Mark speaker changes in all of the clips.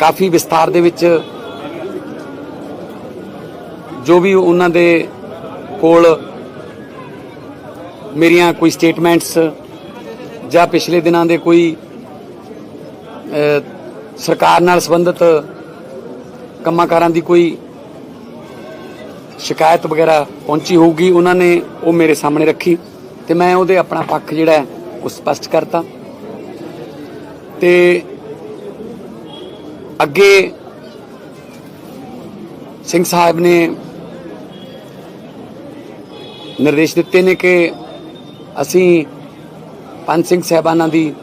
Speaker 1: ਕਾਫੀ ਵਿਸਤਾਰ ਦੇ ਵਿੱਚ ਜੋ ਵੀ ਉਹਨਾਂ ਦੇ ਕੋਲ ਮੇਰੀਆਂ ਕੋਈ ਸਟੇਟਮੈਂਟਸ ਜਾਂ ਪਿਛਲੇ ਦਿਨਾਂ ਦੇ ਕੋਈ ਸਰਕਾਰ ਨਾਲ ਸੰਬੰਧਿਤ ਕੰਮਾਂ ਦੀ ਕੋਈ ਸ਼ਿਕਾਇਤ ਵਗੈਰਾ ਪਹੁੰਚੀ ਹੋਊਗੀ, ਉਹਨਾਂ ਨੇ ਉਹ ਮੇਰੇ ਸਾਹਮਣੇ ਰੱਖੀ ਤੇ ਮੈਂ ਉਹਦੇ ਆਪਣਾ ਪੱਖ ਜਿਹੜਾ ਉਹ ਸਪਸ਼ਟ ਕਰਤਾ। ਤੇ ਅੱਗੇ ਸਿੰਘ ਸਾਹਿਬ ਨੇ ਨਿਰਦੇਸ਼ ਦਿੱਤੇ ਨੇ ਕਿ ਅਸੀਂ ਪੰਜ ਸਿੰਘ ਸਾਹਿਬਾਨਾਂ ਦੀ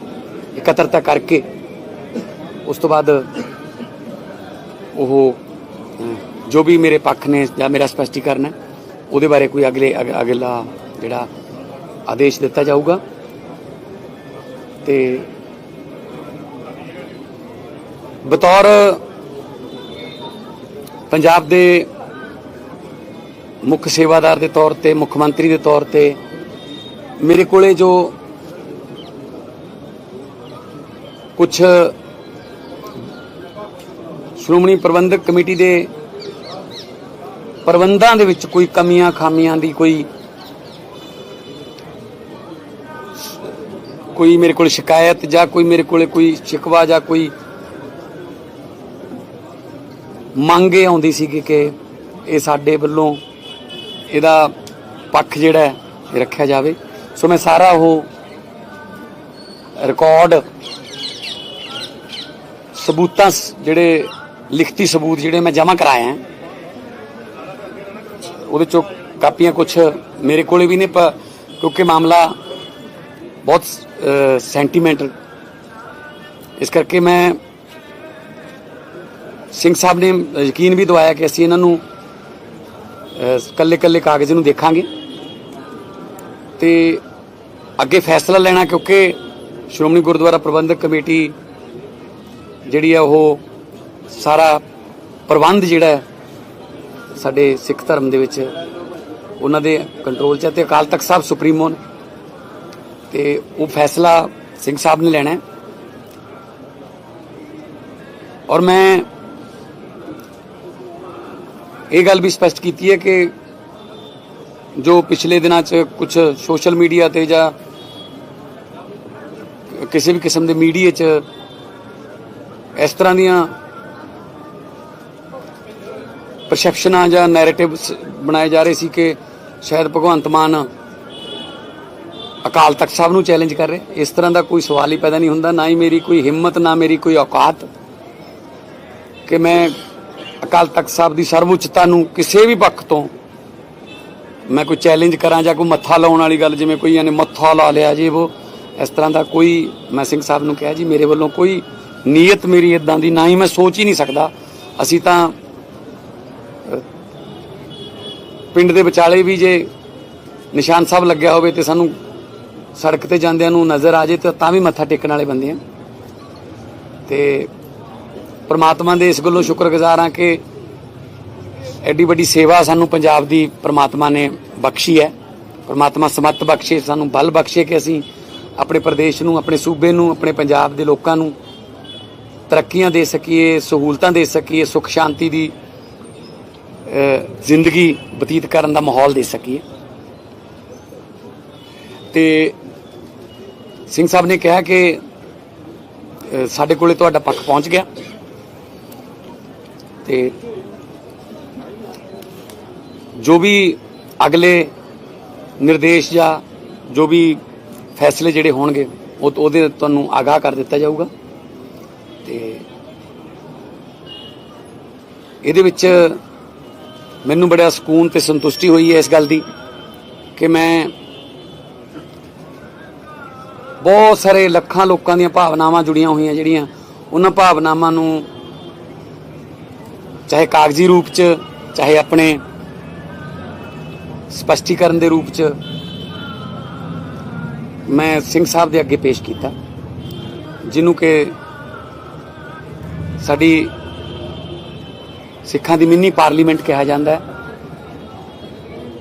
Speaker 1: ਇਕੱਤਰਤਾ ਕਰਕੇ ਉਸ ਤੋਂ ਬਾਅਦ ਉਹ ਜੋ ਵੀ ਮੇਰੇ ਪੱਖ ਨੇ ਜਾਂ ਮੇਰਾ ਸਪਸ਼ਟੀਕਰਨ ਹੈ, ਉਹਦੇ ਬਾਰੇ ਕੋਈ ਅਗਲੇ ਅਗ- ਅਗਲਾ ਜਿਹੜਾ ਆਦੇਸ਼ ਦਿੱਤਾ ਜਾਊਗਾ। ਤੇ ਬਤੌਰ ਪੰਜਾਬ ਦੇ ਮੁੱਖ ਸੇਵਾਦਾਰ ਦੇ ਤੌਰ ਤੇ, ਮੁੱਖ ਮੰਤਰੀ ਦੇ ਤੌਰ ਤੇ, ਮੇਰੇ ਕੋਲੇ ਜੋ ਕੁਝ ਸ਼੍ਰੋਮਣੀ ਪ੍ਰਬੰਧਕ ਕਮੇਟੀ ਦੇ ਪ੍ਰਬੰਧਾਂ ਦੇ ਵਿੱਚ ਕੋਈ ਕਮੀਆਂ, ਖਾਮੀਆਂ ਦੀ ਕੋਈ ਕੋਈ ਮੇਰੇ ਕੋਲ ਸ਼ਿਕਾਇਤ ਜਾਂ ਕੋਈ ਮੇਰੇ ਕੋਲੇ ਕੋਈ ਸ਼ਿਕਵਾ ਜਾਂ ਕੋਈ ਮੰਗ ਇਹ ਆਉਂਦੀ ਸੀ ਕਿ ਇਹ ਸਾਡੇ ਵੱਲੋਂ ਇਹਦਾ ਪੱਖ ਜਿਹੜਾ ਹੈ, ਇਹ ਰੱਖਿਆ ਜਾਵੇ। ਸੋ ਮੈਂ ਸਾਰਾ ਉਹ ਰਿਕਾਰਡ ਸਬੂਤਾਂ ਸ- ਜਿਹੜੇ ਲਿਖਤੀ ਸਬੂਤ ਜਿਹੜੇ ਮੈਂ ਜਮ੍ਹਾਂ ਕਰਾਏ ਹੈ, ਉਹਦੇ ਚੋਂ ਕਾਪੀਆਂ ਕੁਝ ਮੇਰੇ ਕੋਲੇ ਵੀ ਨੇ, ਪ- ਕਿਉਂਕਿ ਮਾਮਲਾ ਬਹੁਤ ਸੈਂਟੀਮੈਂਟਲ ਇਸ ਕਰਕੇ ਮੈਂ ਸਿੰਘ ਸਾਹਿਬ ਨੇ ਯਕੀਨ ਵੀ ਦਵਾਇਆ ਕਿ ਅਸੀਂ ਇਹਨਾਂ ਨੂੰ ਕੱਲੇ ਕੱਲੇ ਕਾਗਜ਼ ਨੂੰ ਦੇਖਾਂਗੇ। ਤੇ ਅੱਗੇ ਫੈਸਲਾ ਲੈਣਾ ਕਿਉਂਕਿ ਸ਼੍ਰੋਮਣੀ ਗੁਰਦੁਆਰਾ ਪ੍ਰਬੰਧਕ ਕਮੇਟੀ ਜਿਹੜੀ ਆ ਉਹ ਸਾਰਾ ਪ੍ਰਬੰਧ ਜਿਹੜਾ ਸਾਡੇ ਸਿੱਖ ਧਰਮ ਦੇ ਵਿੱਚ ਉਹਨਾਂ ਦੇ ਕੰਟਰੋਲ 'ਚ ਹੈ ਤੇ ਅਕਾਲ ਤਖਤ ਸਾਹਿਬ ਸੁਪਰੀਮੋ ਨੇ। ਤੇ ਉਹ ਫੈਸਲਾ ਸਿੰਘ ਸਾਹਿਬ ਨੇ ਲੈਣਾ ਹੈ। ਔਰ ਮੈਂ ਇਹ ਗੱਲ ਵੀ ਸਪਸ਼ਟ ਕੀਤੀ ਹੈ ਕਿ ਜੋ ਪਿਛਲੇ ਦਿਨਾਂ 'ਚ ਕੁਝ ਸੋਸ਼ਲ ਮੀਡੀਆ ਤੇ ਜਾਂ ਕਿਸੇ ਵੀ ਕਿਸਮ ਦੇ ਮੀਡੀਆ 'ਚ ਇਸ ਤਰ੍ਹਾਂ ਦੀਆਂ ਪਰਸੈਪਸ਼ਨਾਂ ਜਾਂ ਨੈਰੇਟਿਵਸ ਬਣਾਏ ਜਾ ਰਹੇ ਸੀ ਕਿ ਸ਼ਾਇਦ ਭਗਵੰਤ ਮਾਨ ਅਕਾਲ ਤਖਤ ਸਾਹਿਬ ਨੂੰ ਚੈਲੰਜ ਕਰ ਰਹੇ। ਇਸ ਤਰ੍ਹਾਂ ਦਾ ਕੋਈ ਸਵਾਲ ਹੀ ਪੈਦਾ ਨਹੀਂ ਹੁੰਦਾ। ਨਾ ਹੀ ਮੇਰੀ ਕੋਈ ਹਿੰਮਤ, ਨਾ ਮੇਰੀ ਕੋਈ ਔਕਾਤ ਕਿ ਮੈਂ ਅਕਾਲ ਤਖਤ ਸਾਹਿਬ ਦੀ ਸਰਵਉੱਚਤਾ ਨੂੰ ਕਿਸੇ ਵੀ ਪੱਖ ਤੋਂ ਮੈਂ ਕੋਈ ਚੈਲੰਜ ਕਰਾਂ ਜਾਂ ਕੋਈ ਮੱਥਾ ਲਾਉਣ ਵਾਲੀ ਗੱਲ, ਜਿਵੇਂ ਕੋਈ ਇਹਨੇ ਮੱਥਾ ਲਾ ਲਿਆ ਜੀ, ਉਹ ਇਸ ਤਰ੍ਹਾਂ ਦਾ ਕੋਈ, ਮੈਂ ਸਿੰਘ ਸਾਹਿਬ ਨੂੰ ਕਿਹਾ ਜੀ, ਮੇਰੇ ਵੱਲੋਂ ਕੋਈ ਨੀਅਤ ਮੇਰੀ ਇਦਾਂ ਦੀ ਨਾ ਹੀ ਮੈਂ ਸੋਚ ਹੀ ਨਹੀਂ ਸਕਦਾ। ਅਸੀਂ ਤਾਂ ਪਿੰਡ ਦੇ ਵਿਚਾਲੇ ਵੀ ਜੇ ਨਿਸ਼ਾਨ ਸਾਹਿਬ ਲੱਗਿਆ ਹੋਵੇ ਤੇ ਸਾਨੂੰ ਸੜਕ ਤੇ ਜਾਂਦਿਆਂ ਨੂੰ ਨਜ਼ਰ ਆ ਜੇ ਤਾਂ ਤਾਂ ਵੀ ਮੱਥਾ ਟੇਕਣ ਵਾਲੇ ਬੰਦੇ ਆ। ਤੇ ਪ੍ਰਮਾਤਮਾ ਦੇ ਇਸ ਗੱਲੋਂ ਸ਼ੁਕਰਗੁਜ਼ਾਰ ਹਾਂ ਕਿ ਐਡੀ ਵੱਡੀ ਸੇਵਾ ਸਾਨੂੰ ਪੰਜਾਬ ਦੀ ਪ੍ਰਮਾਤਮਾ ਨੇ ਬਖਸ਼ੀ ਹੈ। ਪ੍ਰਮਾਤਮਾ ਸਮੱਤ ਬਖਸ਼ੇ, ਸਾਨੂੰ ਬਲ ਬਖਸ਼ੇ ਕਿ ਅਸੀਂ ਆਪਣੇ ਪ੍ਰਦੇਸ਼ ਨੂੰ, ਆਪਣੇ ਸੂਬੇ ਨੂੰ, ਆਪਣੇ ਪੰਜਾਬ ਦੇ ਲੋਕਾਂ ਨੂੰ ਤਰੱਕੀਆਂ ਦੇ ਸਕੀਏ, ਸਹੂਲਤਾਂ ਦੇ ਸਕੀਏ, ਸੁਖ ਸ਼ਾਂਤੀ ਦੀ ਜ਼ਿੰਦਗੀ ਬਤੀਤ ਕਰਨ ਦਾ ਮਾਹੌਲ ਦੇ ਸਕੀਏ। ਤੇ ਸਿੰਘ ਸਾਹਿਬ ਨੇ ਕਿਹਾ ਕਿ ਸਾਡੇ ਕੋਲੇ ਤੁਹਾਡਾ ਪੱਖ ਪਹੁੰਚ ਗਿਆ। ਤੇ ਜੋ ਵੀ ਅਗਲੇ ਨਿਰਦੇਸ਼ ਜਾਂ ਜੋ ਵੀ ਫੈਸਲੇ ਜਿਹੜੇ ਹੋਣਗੇ, ਉਹ ਉਹਦੇ ਤੁਹਾਨੂੰ ਆਗਾਹ ਕਰ ਦਿੱਤਾ ਜਾਊਗਾ। ਤੇ ਇਹਦੇ ਵਿੱਚ ਮੈਨੂੰ ਬੜਾ ਸਕੂਨ ਤੇ ਸੰਤੁਸ਼ਟੀ ਹੋਈ ਹੈ ਇਸ ਗੱਲ ਦੀ ਕਿ ਮੈਂ ਬਹੁਤ ਸਾਰੇ ਲੱਖਾਂ ਲੋਕਾਂ ਦੀਆਂ ਭਾਵਨਾਵਾਂ ਜੁੜੀਆਂ ਹੋਈਆਂ ਜਿਹੜੀਆਂ, ਉਹਨਾਂ ਭਾਵਨਾਵਾਂ ਨੂੰ ਚਾਹੇ ਕਾਗਜ਼ੀ ਰੂਪ 'ਚ, ਚਾਹੇ ਆਪਣੇ ਸਪਸ਼ਟੀਕਰਨ ਦੇ ਰੂਪ 'ਚ, ਮੈਂ ਸਿੰਘ ਸਾਹਿਬ ਦੇ ਅੱਗੇ ਪੇਸ਼ ਕੀਤਾ, ਜਿਹਨੂੰ ਕਿ ਸਾਡੀ ਸਿੱਖਾਂ ਦੀ ਮਿੰਨੀ ਪਾਰਲੀਮੈਂਟ ਕਿਹਾ ਜਾਂਦਾ ਹੈ,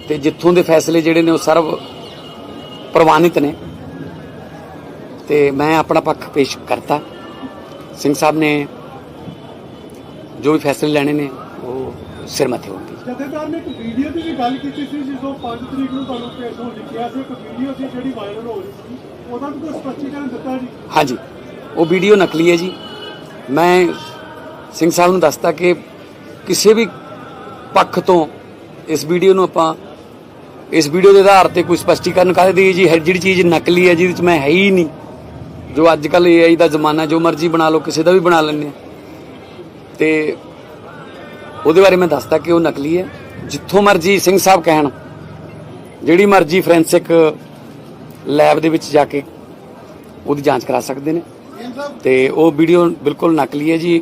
Speaker 1: ਤੇ ਜਿੱਥੋਂ ਦੇ ਫੈਸਲੇ ਜਿਹੜੇ ਨੇ ਉਹ ਸਰਵ ਪ੍ਰਵਾਨਿਤ ਨੇ, ਤੇ ਮੈਂ ਆਪਣਾ ਪੱਖ ਪੇਸ਼ ਕਰਤਾ। ਸਿੰਘ ਸਾਹਿਬ ਨੇ ਜੋ ਵੀ ਫੈਸਲੇ ਲੈਣੇ ਨੇ ਉਹ ਸਿਰ ਮੱਥੇ ਹੋਣਗੇ।
Speaker 2: ਜਥੇਦਾਰ ਨੇ ਇੱਕ ਵੀਡੀਓ ਦੀ ਵੀ ਗੱਲ ਕੀਤੀ ਸੀ ਜਦੋਂ 5 ਤਰੀਕ ਨੂੰ ਤੁਹਾਨੂੰ ਭੇਜ ਹੋ ਲਿਖਿਆ ਸੀ ਇੱਕ ਵੀਡੀਓ ਸੀ ਜਿਹੜੀ ਵਾਇਰਲ ਹੋ ਰਹੀ ਸੀ। ਉਹਦਾ ਵੀ ਕੋਈ ਸਪਸ਼ਟੀਕਰਨ ਦਿੱਤਾ ਜੀ?
Speaker 1: ਹਾਂਜੀ। ਉਹ ਵੀਡੀਓ ਨਕਲੀ ਹੈ ਜੀ। ਮੈਂ ਸਿੰਘ ਸਾਹਿਬ ਨੂੰ ਦੱਸਤਾ ਕਿ ਕਿਸੇ ਵੀ ਪੱਖ ਤੋਂ ਇਸ ਵੀਡੀਓ ਨੂੰ ਆਪਾਂ ਇਸ ਵੀਡੀਓ ਦੇ ਆਧਾਰ ਤੇ ਕੋਈ ਸਪਸ਼ਟੀਕਰਨ ਕਰ ਦਈਏ ਜੀ? ਜਿਹੜੀ ਚੀਜ਼ ਨਕਲੀ ਹੈ ਜਿਹਦੇ ਵਿੱਚ ਮੈਂ ਹੈ ਹੀ ਨਹੀਂ। ਜੋ ਅੱਜ ਕੱਲ ਏਆਈ ਦਾ ਜ਼ਮਾਨਾ ਜੋ ਮਰਜ਼ੀ ਬਣਾ ਲਓ ਕਿਸੇ ਦਾ ਵੀ ਬਣਾ ਆ ਤੇ ਉਹਦੇ ਬਾਰੇ ਮੈਂ ਦੱਸਤਾ ਕਿ ਉਹ ਨਕਲੀ ਹੈ। ਜਿੱਥੋਂ ਮਰਜ਼ੀ ਸਿੰਘ ਸਾਹਿਬ ਕਹਿਣ, ਜਿਹੜੀ ਮਰਜ਼ੀ ਫੋਰੈਂਸਿਕ ਲੈਬ ਦੇ ਵਿੱਚ ਜਾ ਕੇ ਉਹਦੀ ਜਾਂਚ ਕਰਾ ਸਕਦੇ ਨੇ। ਤੇ ਉਹ ਵੀਡੀਓ ਬਿਲਕੁਲ ਨਕਲੀ ਹੈ ਜੀ।